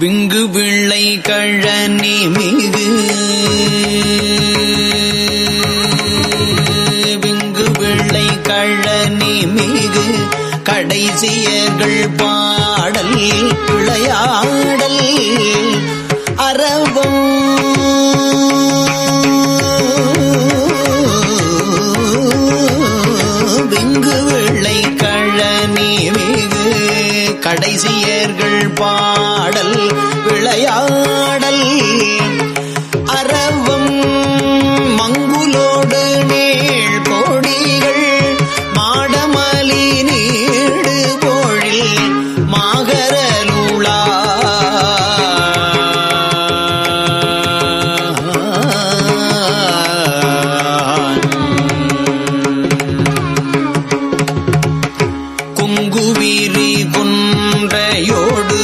Wing பிள்ளை கழனி மிகு. விங்கு பிள்ளை கழனி மிகு. கடைசியர்கள் பாடல் விளையாடல் அரவம் கடைசியேர்கள் பாடல் விளையாடல். பொங்குவிரி குன்றையோடு.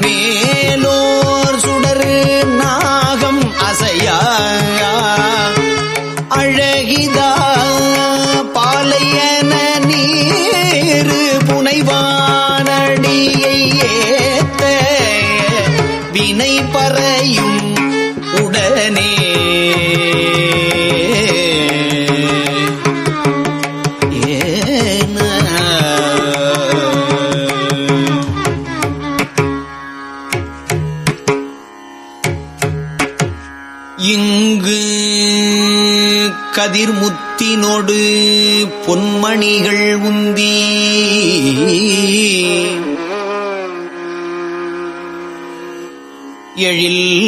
மேல் கதிர்முத்தினோடு பொன்மணிகள் உந்தி. எழில்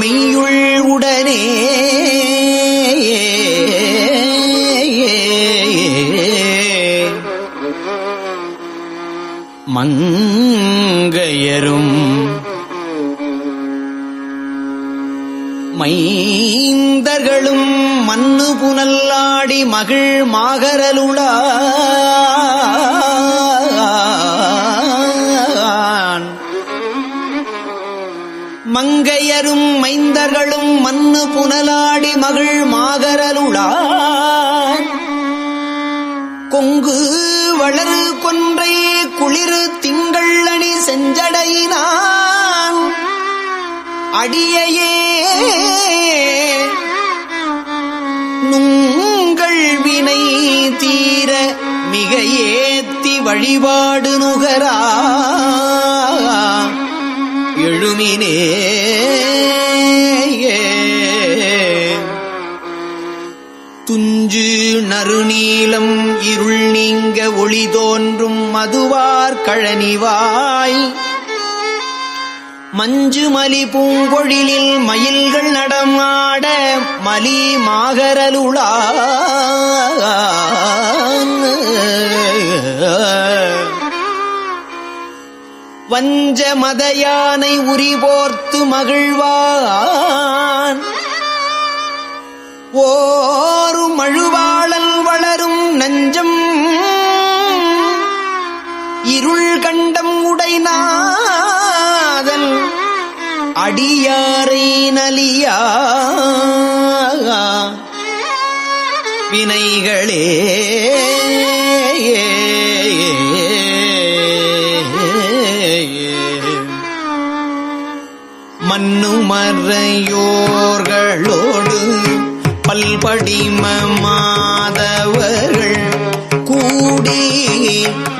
மெய்யுள் உடனே. மங்கையரும் மைந்தர்களும் மண்ணு புனல்லாடி மகிழ் மாகரலுளான். மங்கையரும் மைந்தர்களும் மண்ணு புனலாடி மகிழ் மாகரலுளான். கொங்கு வளரு கொன்றை குளிர் திங்கள் அணி செஞ்சடையினான். அடியையே நுங்கள் வினை தீர மிக ஏத்தி வழிபாடு நுகரா. எழுமினே துஞ்சு நறுநீளம் இருள் நீங்க ஒளி தோன்றும் மதுவார் கழனிவாய். மஞ்சு மலி பூங்கொழிலில் மயில்கள் நடமாட மலி மாகரலுளா வஞ்ச மதயானை உரிபோர்த்து மகிழ்வான். ஓரு மழுவாளல் வளரும் நஞ்சம். இருள் கண்டம் உடைனான். உடைநாதல் அடியாரை நலியா? வினைகளே. மன்னுமறையோர்களோடு பல்படிம மாதவர்கள் கூடி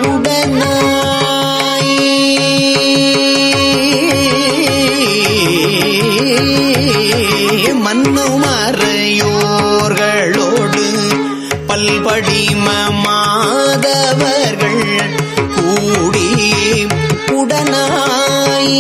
உடனாய் மண்ணுமறையோர்களோடு பல்படி மாதவர்கள் கூடி உடனாய்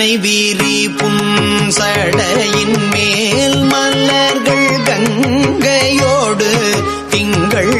மின்னை வீரி புன்சடையின் மேல் மலர்கள் கங்கையோடு திங்கள்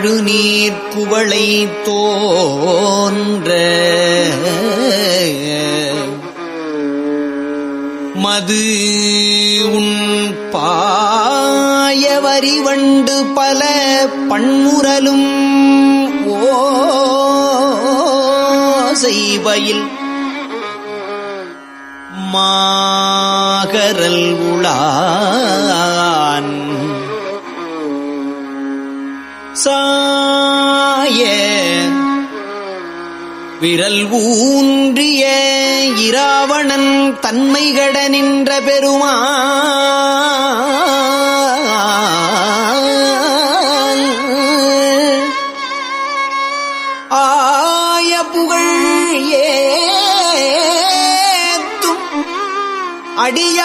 கழுநீர் குவளை தோன்ற சாய விரல் ஊன்றிய இராவணன் தன்மைகட நின்ற பெருமா ஆய புகழ் ஏத்தும் அடியார்கள்.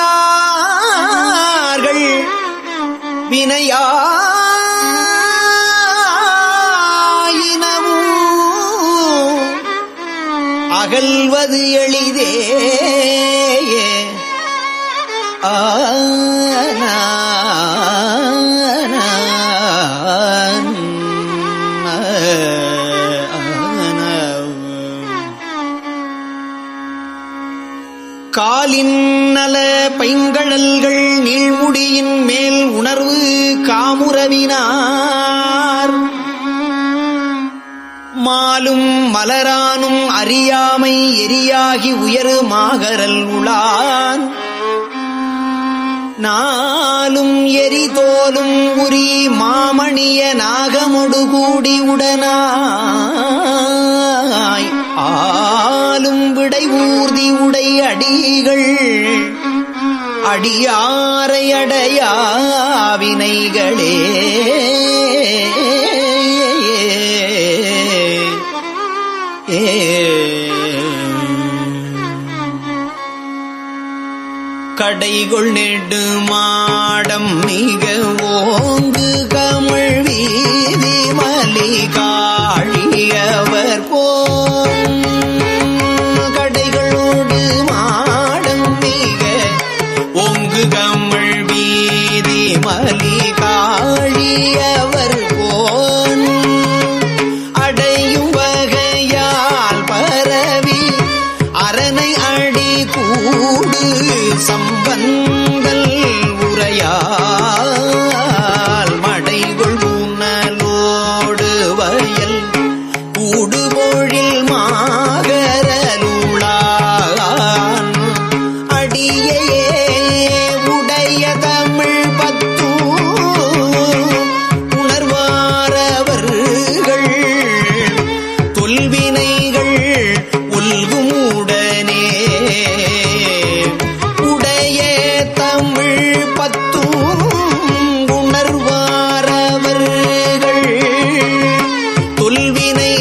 வினையா அகல்வது எளிதே. ஆனா காலின் நல பைங்கழல்கள் நீழ்முடியின் மேல் உணர்வு காமுறவினார் மாலும் மலரானும் அறியாமை எரியாகி உயரு மாகரல் உளான் நாளும் எரிதோலும் உரி மாமணிய நாகமுடு கூடி உடனாய். ஆளும் விடை ஊர்தி உடை அடிகள் அடியாரையடையாவினைகளே கடைகொள் நெடு மாடம் மிக ஓங்குக. சொல்வினை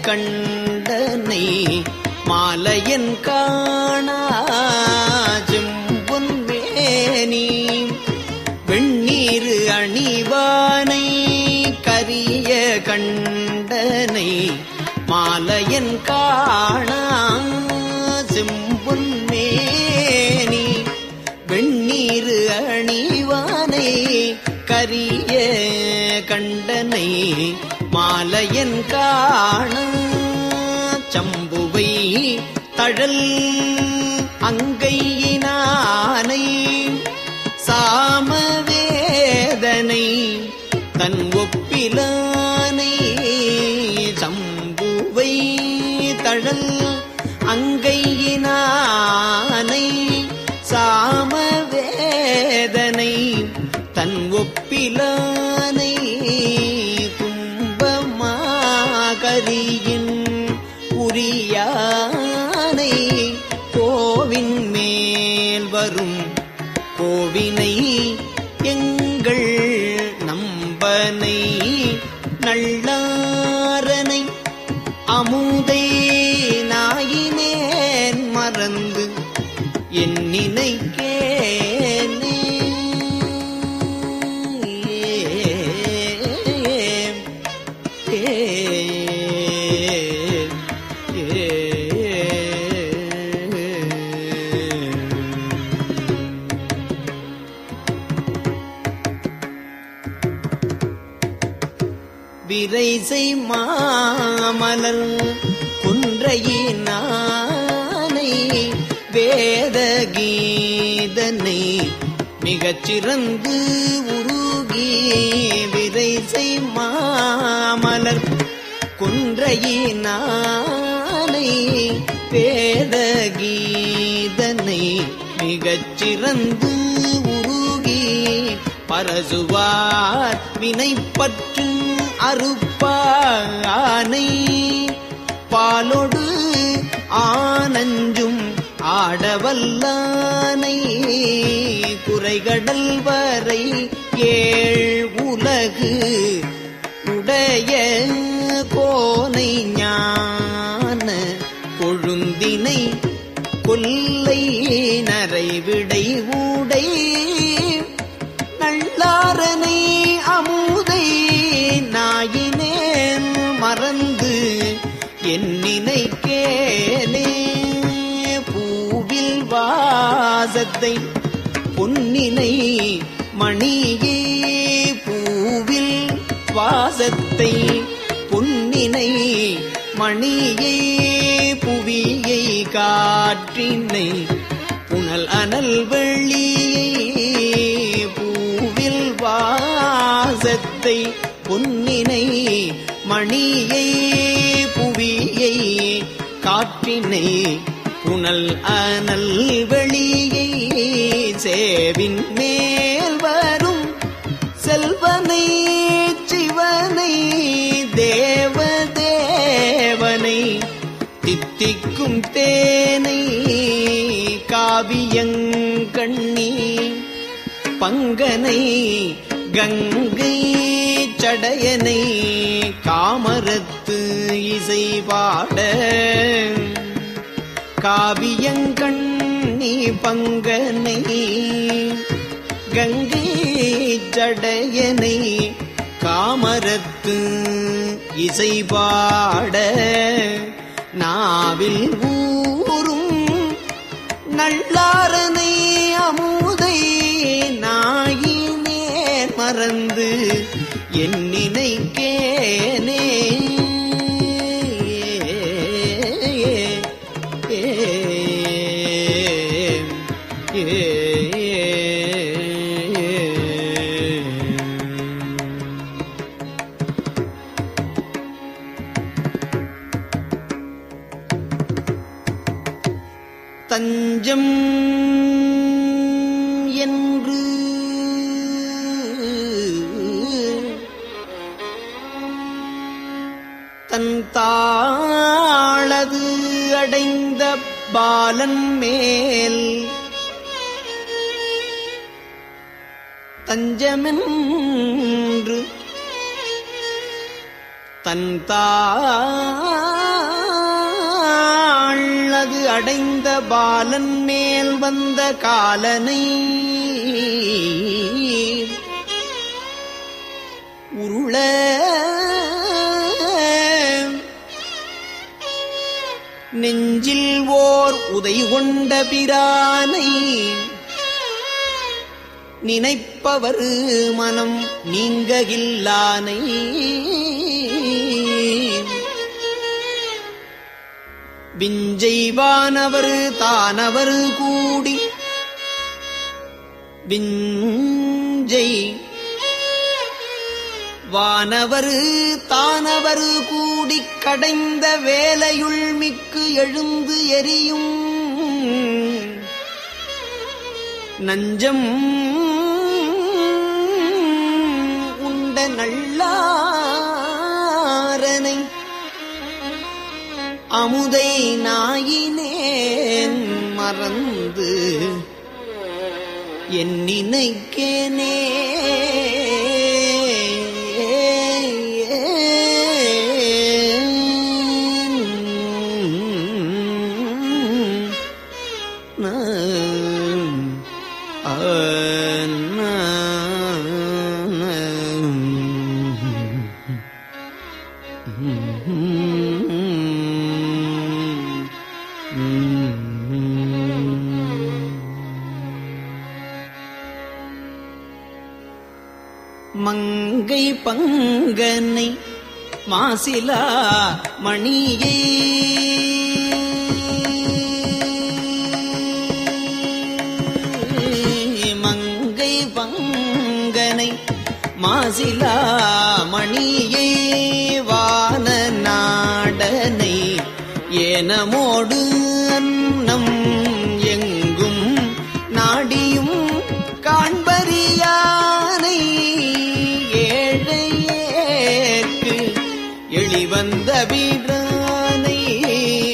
கண்டனை மாலையன் காணாஜும் பொன்மேனி மேனி. வெண்ணீரு அணிவானை கரிய கண்டனை மாலையன் காணா செம்பொன் மேனி. வெண்ணீரு அணிவானை கரிய கண்டனை மாலையன் காண சம்புவை தழல் அங்கையினானை சாமவேதனை தன் ஒப்பிலா மலர் குன்றையினானை வேத கீதனை மிகச் உருகி விரைசை மாமலர் குன்றையினானை வேத கீதனை மிகச் உருகி பரசுவார் வினைப்பற்று பானை பாலொடு ஆனஞ்சும் ஆடவல்லானை குறைகடல் வரை ஏழ் உலகு உடைய கோனை ஞான கொழுந்தினை கொல்லை நரைவிடை ஊடை பாசத்தை பொன்னினை மணியே பூவில் வாசத்தை பொன்னினை மணியை புவியை காற்றினை புனல் அனல் வெள்ளியை பூவில் வாசத்தை பொன்னினை மணியை புவியை காற்றினை புனல் அனல் வெளியை சேவின் மேல் வரும் செல்வனை சிவனை தேவ தேவனை தித்திக்கும் தேனை காவியங்கண்ணி பங்கனை கங்கை சடையனை காமரத்து இசை பாட கண்ணி பங்கனை கங்கை ஜடையனை காமரத்து இசைபாட நாவில் ஊரும் நல்லாரனை அமுதை நாயினே மறந்து என் நினைக்கேனே தன்தாளது அடைந்த பாலன் மேல் தஞ்சமென்று தன்தாளது அடைந்த பாலன் மேல் வந்த காலனை உருள உதை கொண்ட பிரானை நினைப்பவர் மனம் நீங்ககில்லானை. விஞ்செய்வானவர் தானவர் கூடி விஞ்சை வானவர் தானவர் கூடி கடைந்த வேலையுள் மிக்கு எழுந்து எரியும் நஞ்சம் உண்ட நல்லாரனை அமுதை நாயினேன் மறந்து என் நினைக்கேனே மங்கை பங்கனை மாசிலா மணியை. மங்கை பங்கனை மாசிலா மணியை. உதவிடானை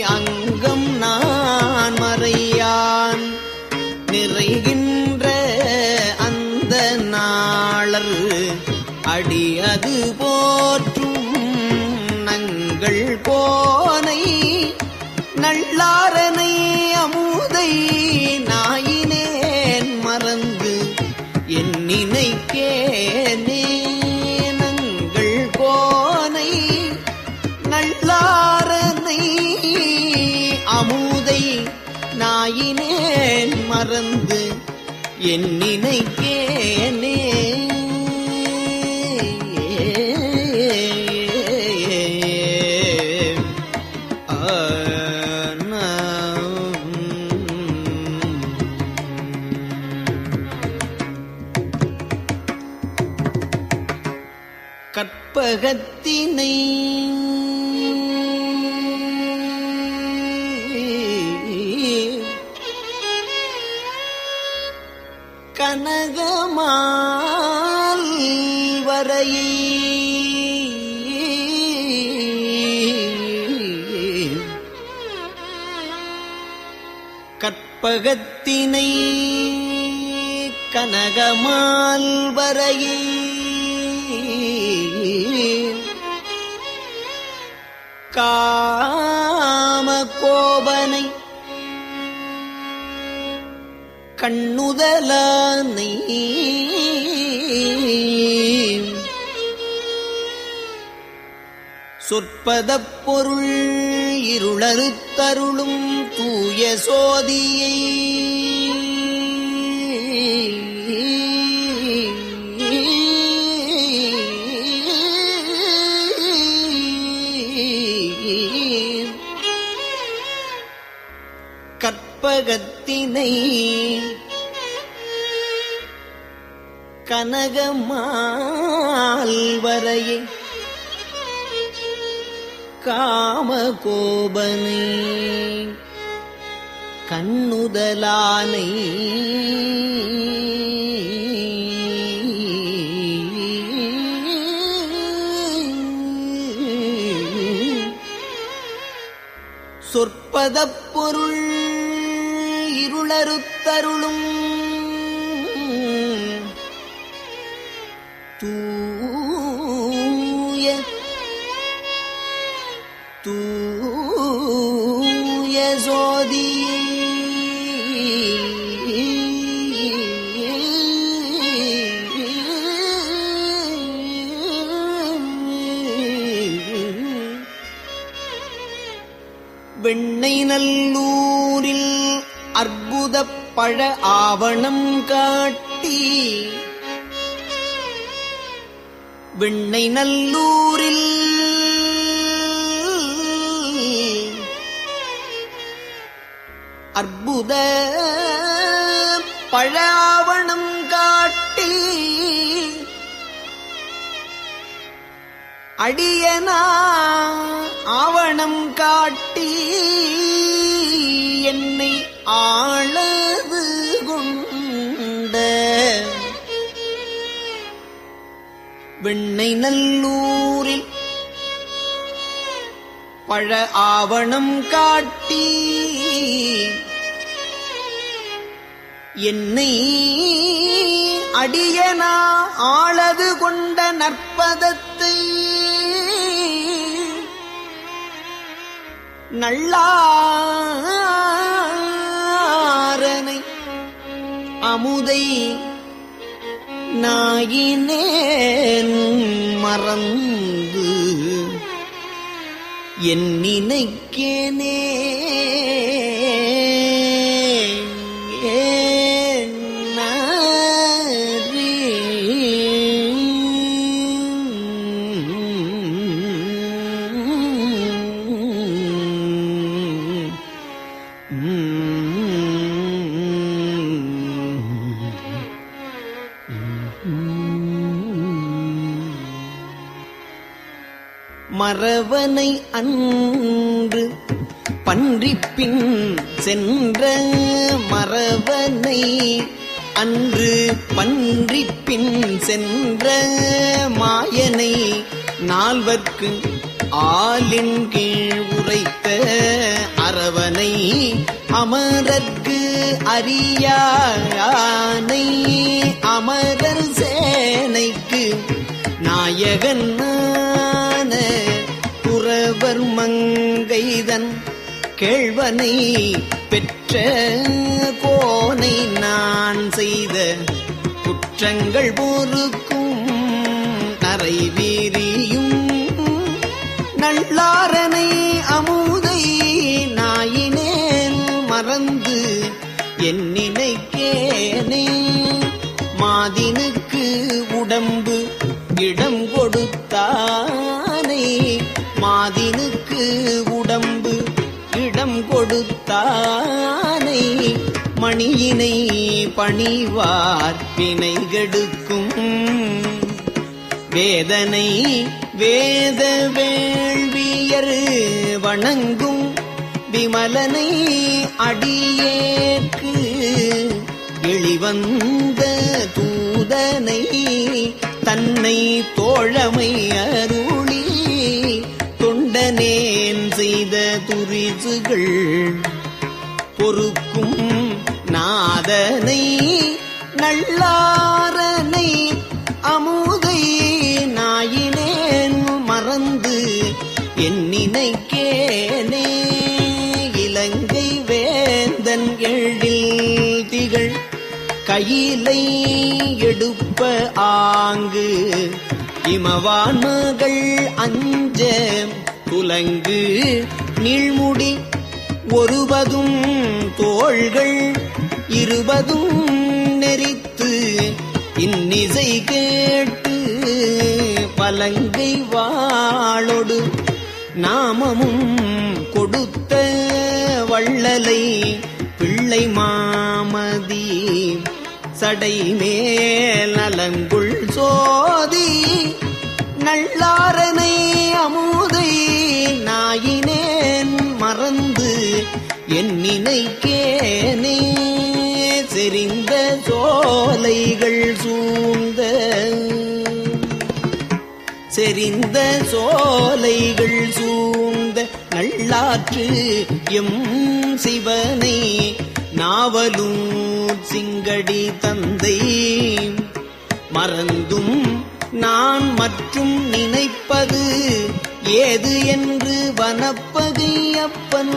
அங்கம் நான் மறையான். நிறைகின்ற அந்த நாளர் அடி அது போற்றும் நங்கள் போ என் நினைக்கேனே வரையை கற்பகத்தினை கனகமால் வரையை காம கோபனை கண்ணுதலானை சொற்பதப் பொருள் இருளறுத்தருளும் தூய சோதியை. கற்பகத்தினை கனகமால் வரையே. காம கோபனை கண்ணுதலானை சொற்பதப் பொருள் இருளறுத்தருளும் வெண்ணை நல்லூரில் அற்புத பழ ஆவணம் காட்டி வெண்ணை நல்லூரில் அற்புத பழ அடியனா ஆவணம் காட்டி என்னை ஆளது கொண்ட வெண்ணை நல்லூரில் பழ ஆவணம் காட்டி என்னை அடியனா ஆளது கொண்ட நற்பதத்தை நல்லாரனை அமுதை நாயினேன் மறந்து என் நினைக்கேனே அவனை அன்று பன்றிப்பின் சென்ற மறவனை அன்று பன்றிப்பின் சென்ற மாயனை நால்வர்க்கு ஆலின் கீழ் உரைத்த அரவனை அமரர்க்கு அறியானை அமரர் சேனைக்கு நாயகன் நாயகனான புறவர் மங்கைதன் கேழ்வனை பெற்ற கோனை நான் செய்த குற்றங்கள் போருக்கும் அறை வீரியும் நல்லாரனை அமுதை நாயினேன் மறந்து என் நினைக்கேனே மாதினுக்கு உடம்பு இடம் கொடுத்தானே. கொடுத்தானை மணியினை பணிவார் பிணை கெடுக்கும் வேதனை வேத வேள்வியர் வணங்கும் விமலனை அடியேற்கு எளிவந்த தூதனை தன்னை தோழமை அருளி தொண்டனே துரிசுகள் பொறுக்கும் நாதனை நல்லாரனை அமுதை நாயினேன் மறந்து என் நினைக்கேனே. இலங்கை வேந்தன் எழில் திகழ் கையிலை எடுப்ப ஆங்கு இமவான் மகள் அஞ்ச துலங்கு நீழ்முடி ஒருபதும் தோள்கள் இருபதும் நெறித்து இன்னிசை கேட்டு பலங்கை வாழொடு நாமமும் கொடுத்த வள்ளலை பிள்ளை மாமதி சடை மேல் நலங்குள் சோதி நல்லாரனை அமு என் நினைக்கேனே செறிந்த சோலைகள் சூழ்ந்த செறிந்த சோலைகள் சூழ்ந்த நல்லாற்று எம் சிவனை நாவலும் சிங்கடி தந்தை. மறந்தும் நான் மற்றும் நினைப்பது ஏது என்று வனப்பகையப்பன்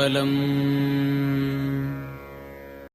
मङ्गलम्